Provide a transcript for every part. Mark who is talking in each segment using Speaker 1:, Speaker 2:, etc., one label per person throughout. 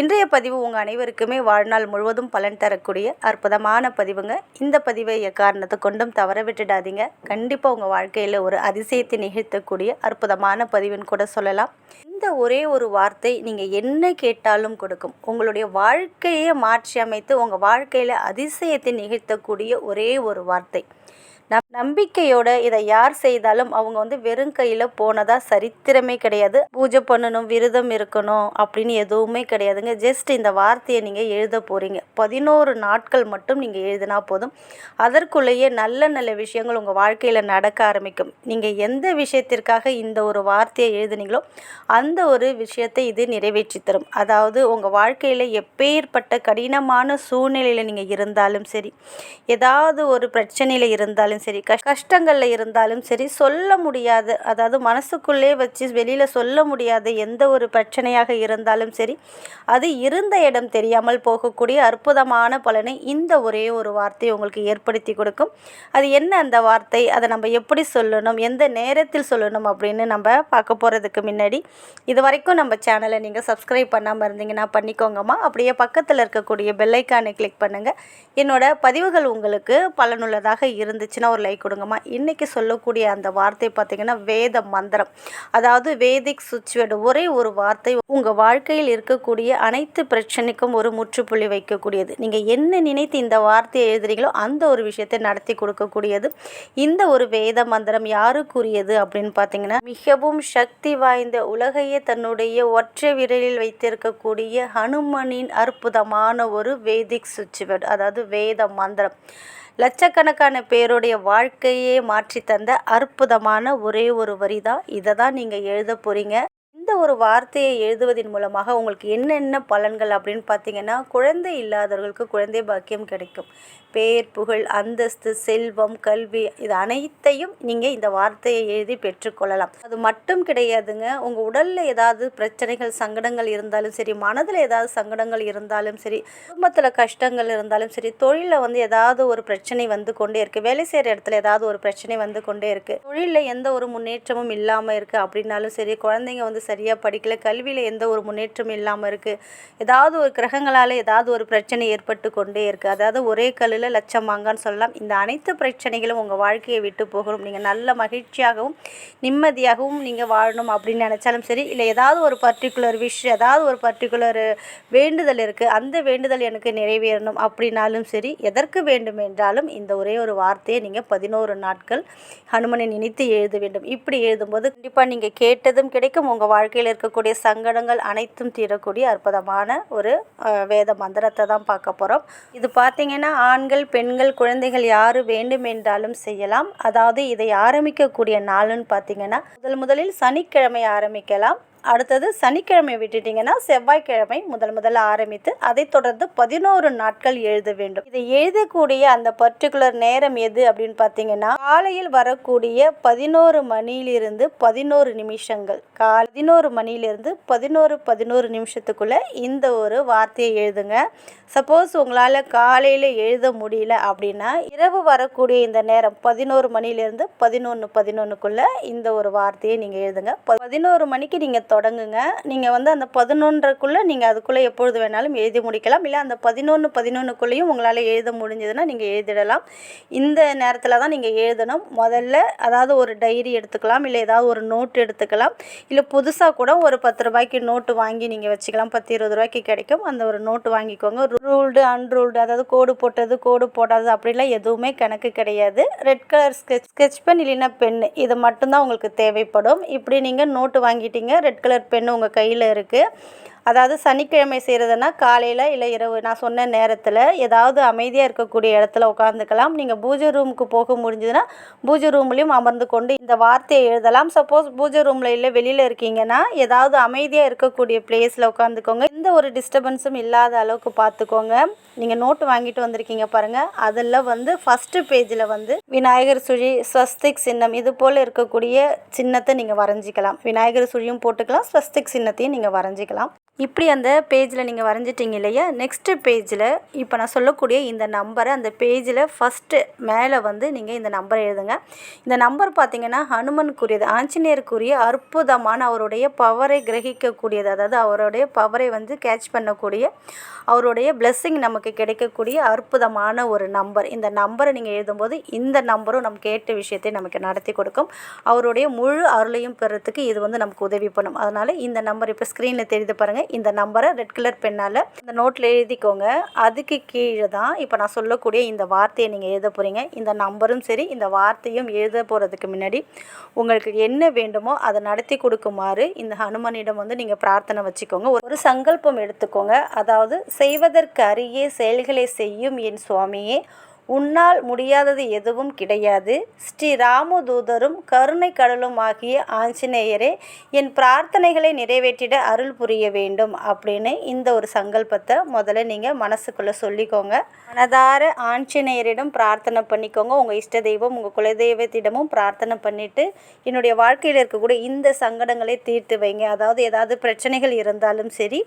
Speaker 1: இன்றைய பதிவு உங்கள் அனைவருக்குமே வாழ்நாள் முழுவதும் பலன் தரக்கூடிய அற்புதமான பதிவுங்க. இந்த பதிவை எக்காரணத்தை கொண்டும் தவற விட்டுடாதீங்க. கண்டிப்பாக உங்கள் வாழ்க்கையில் ஒரு அதிசயத்தை நிகழ்த்தக்கூடிய அற்புதமான பதிவுன்னு கூட சொல்லலாம். இந்த ஒரே ஒரு வார்த்தை நீங்கள் என்ன கேட்டாலும் கொடுக்கும். உங்களுடைய வாழ்க்கையை மாற்றி அமைத்து உங்கள் வாழ்க்கையில் அதிசயத்தை நிகழ்த்தக்கூடிய ஒரே ஒரு வார்த்தை. நம்பிக்கையோட இதை யார் செய்தாலும் அவங்க வந்து வெறும் கையில் போனதா சரித்திரமே கிடையாது. பூஜை பண்ணணும் விரதம் இருக்கணும் அப்படின்னு எதுவுமே கிடையாதுங்க. ஜஸ்ட் இந்த வார்த்தையை நீங்கள் எழுத போகிறீங்க பதினோரு நாட்கள் மட்டும் நீங்கள் எழுதினா போதும். அதற்குள்ளேயே நல்ல நல்ல விஷயங்கள் உங்கள் வாழ்க்கையில் நடக்க ஆரம்பிக்கும். நீங்கள் எந்த விஷயத்திற்காக இந்த ஒரு வார்த்தையை எழுதுனீங்களோ அந்த ஒரு விஷயத்தை இது நிறைவேற்றி தரும். அதாவது உங்கள் வாழ்க்கையில் எப்பேற்பட்ட கடினமான சூழ்நிலையில் நீங்கள் இருந்தாலும் சரி ஏதாவது ஒரு பிரச்சனையில் இருந்தாலும் சரி கஷ்டங்களில் இருந்தாலும் சரி சொல்ல முடியாத. அதாவது மனசுக்குள்ளே வச்சு வெளியில் சொல்ல முடியாத. எந்த ஒரு பிரச்சனையாக இருந்தாலும் சரி அது இருந்த இடம் தெரியாமல் போகக்கூடிய அற்புதமான பலனை இந்த ஒரே ஒரு வார்த்தை உங்களுக்கு ஏற்படுத்தி கொடுக்கும். அது என்ன அந்த வார்த்தை? அதை நம்ம எப்படி சொல்லணும்? எந்த நேரத்தில் சொல்லணும்? அப்படின்னு நம்ம பார்க்க போகிறதுக்கு முன்னாடி இது வரைக்கும் நம்ம சேனலை நீங்கள் சப்ஸ்கிரைப் பண்ணாமல் இருந்தீங்கன்னா பண்ணிக்கோங்கம்மா. அப்படியே பக்கத்தில் இருக்கக்கூடிய பெல்லைக்கானை கிளிக் பண்ணுங்கள் என்னோட பதிவுகள் உங்களுக்கு பலனுள்ளதாக இருந்துச்சுன்னா ஒரு லைக் கொடுங்கம்மா. இன்றைக்கி சொல்லக்கூடிய அந்த வார்த்தை பார்த்திங்கன்னா வேத மந்திரம். அதாவது வேதிக் சுவிட்ச் ஒரே ஒரு வார்த்தை உங்கள் வாழ்க்கையில் இருக்கக்கூடிய அனைத்து பிரச்சனைக்கும் ஒரு முற்றுப்புள்ளி வைக்கக்கூடியது. நீங்கள் என்ன நினைத்து இந்த வார்த்தையை எழுதுறீங்களோ அந்த ஒரு விஷயத்தை நடத்தி கொடுக்கக்கூடியது. இந்த ஒரு வேத மந்திரம் யாருக்குரியது அப்படின்னு பார்த்தீங்கன்னா மிகவும் சக்தி வாய்ந்த உலகையே தன்னுடைய ஒற்றை விரலில் வைத்திருக்கக்கூடிய ஹனுமனின் அற்புதமான ஒரு வேதிக் சுவிட்ச் அதாவது வேத மந்திரம். லட்சக்கணக்கான பேருடைய வாழ்க்கையே மாற்றி தந்த அற்புதமான ஒரே ஒரு வரி தான் இதை தான் நீங்கள் எழுத போகிறீங்க இந்த ஒரு வார்த்தையை எழுதுவதன் மூலமாக உங்களுக்கு என்னென்ன பலன்கள் அப்படின்னு பார்த்தீங்கன்னா குழந்தை இல்லாதவர்களுக்கு குழந்தை பாக்கியம் கிடைக்கும். பேர் புகழ் அந்தஸ்து செல்வம் கல்வி இது அனைத்தையும் நீங்கள் இந்த வார்த்தையை எழுதி பெற்றுக்கொள்ளலாம். அது மட்டும் கிடையாதுங்க. உங்கள் உடலில் ஏதாவது பிரச்சனைகள் சங்கடங்கள் இருந்தாலும் சரி மனதில் ஏதாவது சங்கடங்கள் இருந்தாலும் சரி குடும்பத்தில் கஷ்டங்கள் இருந்தாலும் சரி தொழிலில் வந்து ஏதாவது ஒரு பிரச்சனை வந்து கொண்டே இருக்குது வேலை செய்கிற இடத்துல ஏதாவது ஒரு பிரச்சனை வந்து கொண்டே இருக்குது தொழிலில் எந்த ஒரு முன்னேற்றமும் இல்லாமல் இருக்குது அப்படின்னாலும் சரி குழந்தைங்க வந்து சரியாக படிக்கல. கல்வியில் எந்த ஒரு முன்னேற்றமும் இல்லாமல் இருக்குது ஏதாவது ஒரு கிரகங்களால் ஏதாவது ஒரு பிரச்சனை ஏற்பட்டு கொண்டே இருக்குது அதாவது ஒரே கல்லில் லட்சம் வாங்கன்னு சொல்லலாம். இந்த அனைத்து பிரச்சனைகளும் உங்கள் வாழ்க்கையை விட்டு போகணும். நீங்கள் நல்ல மகிழ்ச்சியாகவும் நிம்மதியாகவும் நீங்கள் வாழணும் அப்படின்னு நினச்சாலும் சரி இல்லை ஏதாவது ஒரு பர்டிகுலர் விஷ் ஏதாவது ஒரு பர்டிகுலர் வேண்டுதல் இருக்குது அந்த வேண்டுதல் எனக்கு நிறைவேறணும் அப்படின்னாலும் சரி எதற்கு வேண்டும் என்றாலும் இந்த ஒரே ஒரு வார்த்தையை நீங்கள் பதினோரு நாட்கள் ஹனுமனை நினைத்து எழுத வேண்டும். இப்படி எழுதும்போது கண்டிப்பாக நீங்கள் கேட்டதும் கிடைக்கும். உங்கள் வாழ்க்கையில் இருக்கக்கூடிய சங்கடங்கள் அனைத்தும் தீரக்கூடிய அற்புதமான ஒரு வேத மந்திரத்தை தான் பார்க்க போகிறோம் இது பார்த்தீங்கன்னா ஆண்கள் பெண்கள் குழந்தைகள் யார் வேண்டும் என்றாலும் செய்யலாம். அதாவது இதை ஆரம்பிக்கக்கூடிய நாளுன்னு பார்த்தீங்கன்னா முதல் முதலில் சனிக்கிழமை ஆரம்பிக்கலாம். அடுத்தது சனிக்கிழமை விட்டுட்டீங்கன்னா செவ்வாய்க்கிழமை முதல் முதல்ல ஆரம்பித்து அதைத் தொடர்ந்து பதினோரு நாட்கள் எழுத வேண்டும். இதை எழுதக்கூடிய அந்த பர்டிகுலர் நேரம் எது அப்படின்னு பார்த்தீங்கன்னா காலையில் வரக்கூடிய பதினோரு மணியிலிருந்து பதினோரு நிமிஷங்கள். கால் பதினோரு மணியிலிருந்து பதினோரு பதினோரு நிமிஷத்துக்குள்ள இந்த ஒரு வார்த்தையை எழுதுங்க. சப்போஸ் உங்களால் காலையில் எழுத முடியல அப்படின்னா இரவு வரக்கூடிய இந்த நேரம் பதினோரு மணிலேருந்து பதினொன்று பதினொன்றுக்குள்ளே இந்த ஒரு வார்த்தையை நீங்கள் எழுதுங்க. ப- பதினோரு மணிக்கு நீங்கள் தொடங்குங்க. நீங்கள் வந்து அந்த பதினொன்றக்குள்ளே நீங்கள் அதுக்குள்ளே எப்பொழுது வேணாலும் எழுதி முடிக்கலாம். இல்லை அந்த பதினொன்று பதினொன்றுக்குள்ளேயும் உங்களால் எழுத முடிஞ்சதுன்னா நீங்கள் எழுதிடலாம். இந்த நேரத்தில் தான் நீங்கள் எழுதணும். முதல்ல அதாவது ஒரு டைரி எடுத்துக்கலாம். இல்லை ஏதாவது ஒரு நோட் எடுத்துக்கலாம். இல்லை புதுசாக கூட ஒரு பத்து ரூபாய்க்கு நோட்டு வாங்கி நீங்கள் வச்சுக்கலாம். பத்து இருபது ரூபாய்க்கு கிடைக்கும். அந்த ஒரு நோட்டு வாங்கிக்கோங்க. ரூல்டு அன்ரூல்டு அதாவது கோடு போட்டது கோடு போடாதது அப்படிலாம் எதுவுமே கணக்கு கிடையாது. Red colour sketch sketch pen இல்லைன்னா பென் இது மட்டும்தான் உங்களுக்கு தேவைப்படும். இப்படி நீங்கள் நோட்டு வாங்கிட்டீங்க. ரெட் கலர் பென் உங்கள் கையில் இருக்குது அதாவது சனிக்கிழமை செய்கிறதுனா காலையில் இல்லை இரவு. நான் சொன்ன நேரத்தில் ஏதாவது அமைதியாக இருக்கக்கூடிய இடத்துல உட்காந்துக்கலாம் நீங்கள் பூஜை ரூமுக்கு போக முடிஞ்சதுன்னா பூஜை ரூம்லேயும் அமர்ந்து கொண்டு இந்த வார்த்தையை எழுதலாம். சப்போஸ் பூஜை ரூமில் இல்லை வெளியில் இருக்கீங்கன்னா ஏதாவது அமைதியாக இருக்கக்கூடிய பிளேஸில் உட்காந்துக்கோங்க எந்த ஒரு டிஸ்டர்பன்ஸும் இல்லாத அளவுக்கு பார்த்துக்கோங்க. நீங்கள் நோட்டு வாங்கிட்டு வந்திருக்கீங்க பாருங்கள் அதில் வந்து ஃபஸ்ட்டு பேஜில் வந்து விநாயகர் சுழி ஸ்வஸ்திக் சின்னம் இது போல் இருக்கக்கூடிய சின்னத்தை நீங்கள் வரைஞ்சிக்கலாம். விநாயகர் சுழியும் போட்டுக்கலாம். ஸ்வஸ்திக் சின்னத்தையும் நீங்கள் வரைஞ்சிக்கலாம். இப்படி அந்த பேஜில் நீங்கள் வரைஞ்சிட்டிங்க இல்லையா? நெக்ஸ்ட்டு பேஜில் இப்போ நான் சொல்லக்கூடிய இந்த நம்பரை அந்த பேஜில் ஃபஸ்ட்டு மேலே வந்து நீங்கள் இந்த நம்பரை எழுதுங்க. இந்த நம்பர் பார்த்தீங்கன்னா ஹனுமனுக்குரியது ஆஞ்சநேயருக்குரிய அற்புதமான அவருடைய பவரை கிரகிக்கக்கூடியது. அதாவது அவருடைய பவரை வந்து கேட்ச் பண்ணக்கூடிய அவருடைய பிளெஸ்ஸிங் நமக்கு கிடைக்கக்கூடிய அற்புதமான ஒரு நம்பர் இந்த நம்பரை நீங்கள் எழுதும்போது இந்த நம்பரும் நம்ம கேட்ட விஷயத்தை நமக்கு நடத்தி கொடுக்கும். அவருடைய முழு அருளையும் பெறத்துக்கு இது வந்து நமக்கு உதவி பண்ணும். அதனால் இந்த நம்பர் இப்போ ஸ்க்ரீனில் தெரிந்து பாருங்கள் இந்த நம்பரை ரெட் கலர் பென்னால் இந்த நோட்டில் எழுதிக்கோங்க. அதுக்கு கீழே தான் இப்போ நான் சொல்லக்கூடிய இந்த வார்த்தையை நீங்கள் எழுத போகிறீங்க இந்த நம்பரும் சரி இந்த வார்த்தையும் எழுத போகிறதுக்கு முன்னாடி உங்களுக்கு என்ன வேண்டுமோ அதை நடத்தி கொடுக்குமாறு இந்த ஹனுமனிடம் வந்து நீங்கள் பிரார்த்தனை வச்சுக்கோங்க. ஒரு சங்கல்பம் எடுத்துக்கோங்க. அதாவது செய்வதற்கு அருகே செயல்களை செய்யும் என் சுவாமியே உன்னால் முடியாதது எதுவும் கிடையாது. ஸ்ரீ ராமதூதரும் கருணை கடலும் ஆகிய ஆஞ்சநேயரே என் பிரார்த்தனைகளை நிறைவேற்றிட அருள் புரிய வேண்டும் அப்படின்னு இந்த ஒரு சங்கல்பத்தை முதல்ல நீங்கள் மனசுக்குள்ளே சொல்லிக்கோங்க. மனதார ஆஞ்சநேயரிடம் பிரார்த்தனை பண்ணிக்கோங்க. உங்கள் இஷ்ட தெய்வம் உங்கள் குலதெய்வத்திடமும் பிரார்த்தனை பண்ணிவிட்டு என்னுடைய வாழ்க்கையில் இருக்கக்கூடிய இந்த சங்கடங்களை தீர்த்து வைங்க. அதாவது ஏதாவது பிரச்சனைகள் இருந்தாலும் சரி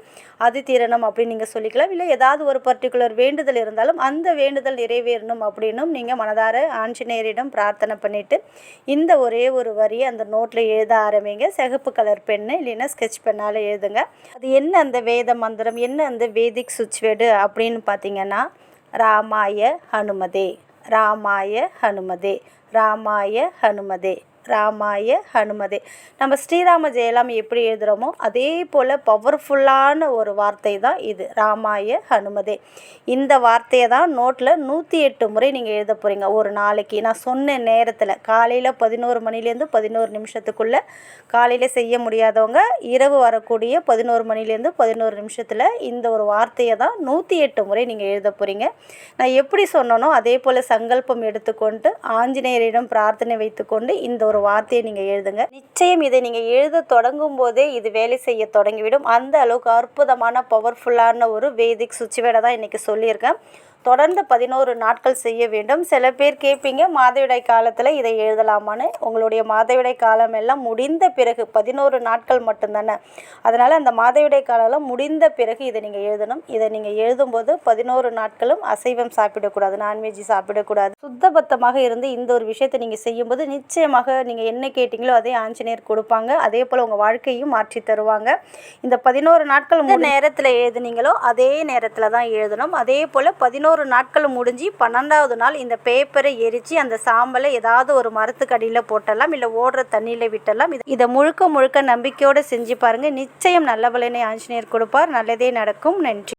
Speaker 1: அது தீரணும் அப்படின்னு நீங்கள் சொல்லிக்கலாம். இல்லை ஏதாவது ஒரு பர்டிகுலர் வேண்டுதல் இருந்தாலும் அந்த வேண்டுதல் நிறைவேறணும். அப்படின்னும் நீங்கள் மனதார ஆஞ்சநேயரிடம் பிரார்த்தனை பண்ணிவிட்டு இந்த ஒரே ஒரு வரியை அந்த நோட்டில் எழுத ஆரம்பிங்க. சிகப்பு கலர் பென்னு இல்லைன்னா ஸ்கெட்ச் பெண்ணால் எழுதுங்க. அது என்ன அந்த வேத மந்திரம் என்ன அந்த வேதிக் சுவிட்ச்வேடு அப்படின்னு பார்த்தீங்கன்னா ராமாய ஹனுமதே ராமாய ஹனுமதே ராமாய ஹனுமதே. ராமாய ஹனுமதே. நம்ம ஸ்ரீராம ஜெயலாம் எப்படி எழுதுகிறோமோ அதே போல் பவர்ஃபுல்லான ஒரு வார்த்தை தான் இது ராமாய ஹனுமதே. இந்த வார்த்தையை தான் நோட்டில் நூற்றி எட்டு முறை நீங்கள் எழுத போகிறீங்க ஒரு நாளைக்கு நான் சொன்ன நேரத்தில் காலையில் பதினோரு மணிலேருந்து பதினோரு நிமிஷத்துக்குள்ளே காலையில் செய்ய முடியாதவங்க இரவு வரக்கூடிய பதினோரு மணிலேருந்து பதினோரு நிமிஷத்தில் இந்த ஒரு வார்த்தையை தான் நூற்றி எட்டு முறை நீங்கள் எழுத போகிறீங்க நான் எப்படி சொன்னனோ அதே போல் சங்கல்பம் எடுத்துக்கொண்டு ஆஞ்சநேயரிடம் பிரார்த்தனை வைத்துக்கொண்டு இந்த ஒரு வார்த்தையை நீங்கள் எழுதுங்க. நிச்சயம் இதை நீங்கள் எழுத தொடங்கும் போதே இது வேலை செய்ய தொடங்கிவிடும். அந்த அளவுக்கு அற்புதமான பவர்ஃபுல்லான ஒரு வேதிக் சுவிட்ச் தான் இன்றைக்கி சொல்லியிருக்கேன். தொடர்ந்து பதினோரு நாட்கள் செய்ய வேண்டும். சில பேர் கேட்பீங்க மாதவிடாய் காலத்தில் இதை எழுதலாமான்னு? உங்களுடைய மாதவிடாய் காலம் எல்லாம் முடிந்த பிறகு பதினோரு நாட்கள் மட்டும்தானே? அதனால் அந்த மாதவிடாய் காலம் முடிந்த பிறகு இதை நீங்கள் எழுதணும். இதை நீங்கள் எழுதும்போது பதினோரு நாட்களும் அசைவம் சாப்பிடக்கூடாது நான்வெஜ் சாப்பிடக்கூடாது. சுத்தபத்தமாக இருந்து இந்த ஒரு விஷயத்தை நீங்கள் செய்யும்போது நிச்சயமாக நீங்கள் என்ன கேட்டிங்களோ அதே ஆஞ்சநேயர் கொடுப்பாங்க. அதே போல் உங்கள் வாழ்க்கையும் மாற்றி தருவாங்க. இந்த பதினோரு நாட்கள் நேரத்தில் எழுதுனீங்களோ அதே நேரத்தில் தான் எழுதணும். அதே போல் பதினோரு நாட்கள் முடிஞ்சு பன்னெண்டாவது நாள் இந்த பேப்பரை எரித்து அந்த சாம்பலை ஏதாவது ஒரு மரத்துக்கடியில் போட்டலாம் இல்லை ஓடுற தண்ணியில் விட்டலாம். இது இதை முழுக்க முழுக்க நம்பிக்கையோடு செஞ்சு பாருங்கள் நிச்சயம் நல்ல பலனை ஆஞ்சநேயர் கொடுப்பார். நல்லதே நடக்கும். நன்றி.